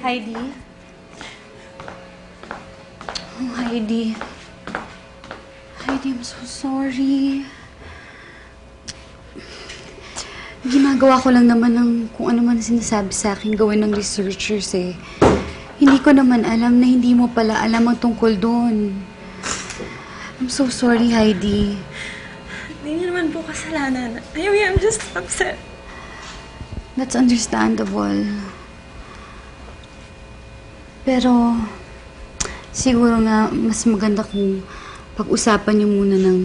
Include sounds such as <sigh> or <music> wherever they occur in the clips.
Heidi? Oh, Heidi. Heidi, I'm so sorry. Ginagawa ko lang naman ng kung ano man sinasabi sa akin gawin ng researchers eh. Hindi ko naman alam na hindi mo pala alam ang tungkol doon. I'm so sorry, Heidi. Hindi niyo naman po kasalanan. Ayumi, I'm just upset. That's understandable. Pero, siguro nga mas maganda kung pag-usapan niyo muna ng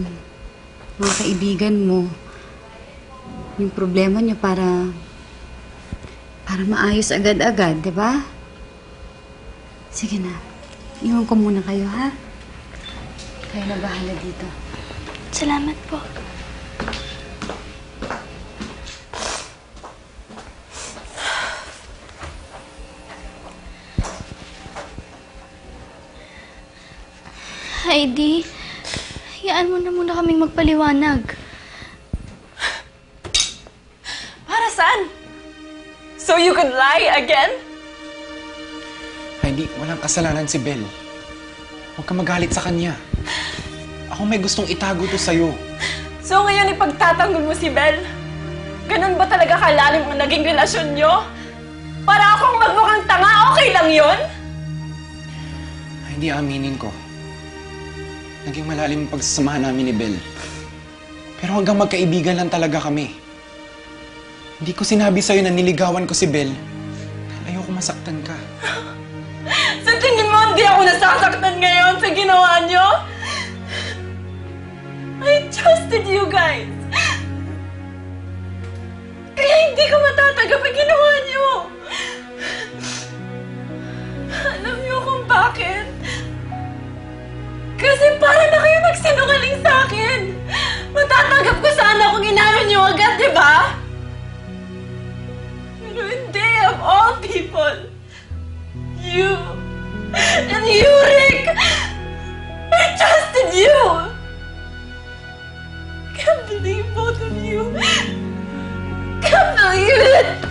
mga kaibigan mo yung problema niyo para para maayos agad-agad, di ba? Sige na. Iwan ko muna kayo, ha? Kayo na bahala dito. Salamat po. Heidi, hayaan mo na muna kaming magpaliwanag. Para saan? So you could lie again? Heidi, walang kasalanan si Belle. Huwag ka magalit sa kanya. Ako may gustong itago to sa'yo. So ngayon ipagtatanggol mo si Belle? Ganun ba talaga kalalim ang naging relasyon nyo? Para akong magmukhang tanga, okay lang yon? Hindi aminin ko. Naging malalim ang pagsasamahan namin ni Belle. Pero hanggang magkaibigan lang talaga kami. Hindi ko sinabi sa'yo na niligawan ko si Belle. Ayoko masaktan ka. <laughs> Sa tingin mo, hindi ako nasasaktan ngayon sa ginawa nyo? I trusted you guys. Kaya hindi ko matatanggap ang ginawa people. You and you, Rick. I trusted you. I can't believe both of you. I can't believe it.